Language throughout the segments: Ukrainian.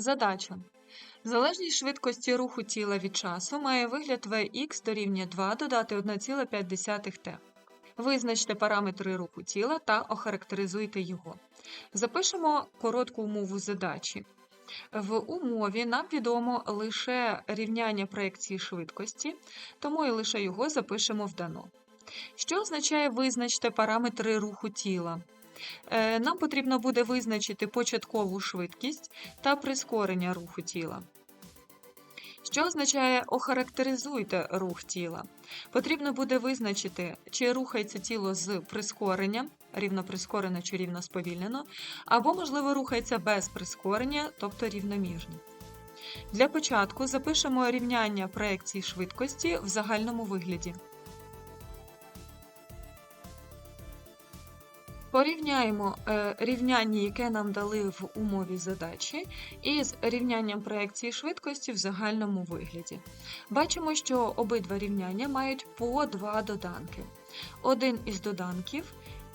Задача. Залежність швидкості руху тіла від часу має вигляд Vx дорівнює 2 додати 1,5t. Визначте параметри руху тіла та охарактеризуйте його. Запишемо коротку умову задачі. В умові нам відомо лише рівняння проекції швидкості, тому і лише його запишемо в дано. Що означає визначте параметри руху тіла? Е, Нам потрібно буде визначити початкову швидкість та прискорення руху тіла. Що означає охарактеризуйте рух тіла? Потрібно буде визначити, чи рухається тіло з прискоренням, рівно прискорено чи рівно сповільнено, або, можливо, рухається без прискорення, тобто рівномірно. Для початку запишемо рівняння проекції швидкості в загальному вигляді. Порівняємо е, рівняння, яке нам дали в умові задачі, із рівнянням проекції швидкості в загальному вигляді. Бачимо, що обидва рівняння мають по два доданки. Один із доданків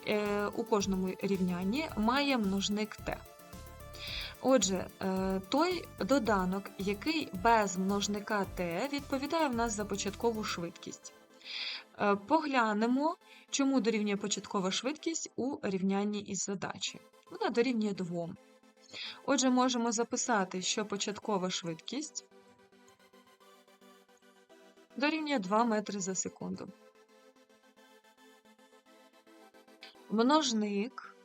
е, у кожному рівнянні має множник t. Отже, е, той доданок, який без множника t, відповідає в нас за початкову швидкість. Е, Поглянемо, чому дорівнює початкова швидкість у рівнянні із задачі. Вона дорівнює 2. Отже, можемо записати, що початкова швидкість дорівнює 2 метри за секунду. Множник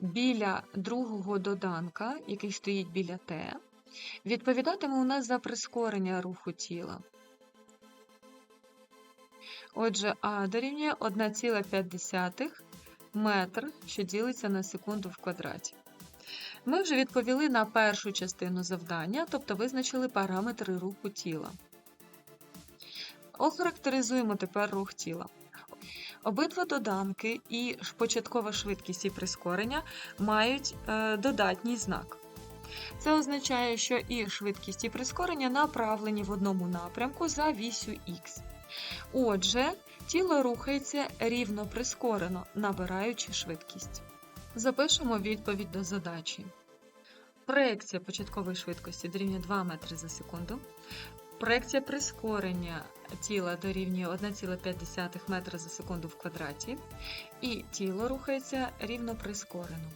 біля другого доданка, який стоїть біля t, відповідатиме у нас за прискорення руху тіла. Отже, А дорівнює 1,5 метр, що ділиться на секунду в квадраті. Ми вже відповіли на першу частину завдання, тобто визначили параметри руху тіла. Охарактеризуємо тепер рух тіла. Обидва доданки і початкова швидкість і прискорення мають е, додатній знак. Це означає, що і швидкість і прискорення направлені в одному напрямку за вісю х. Отже, тіло рухається рівно прискорено, набираючи швидкість. Запишемо відповідь до задачі. Проекція початкової швидкості дорівнює 2 метри за секунду. Проекція прискорення тіла дорівнює 1,5 метра за секунду в квадраті. І тіло рухається рівно прискорено.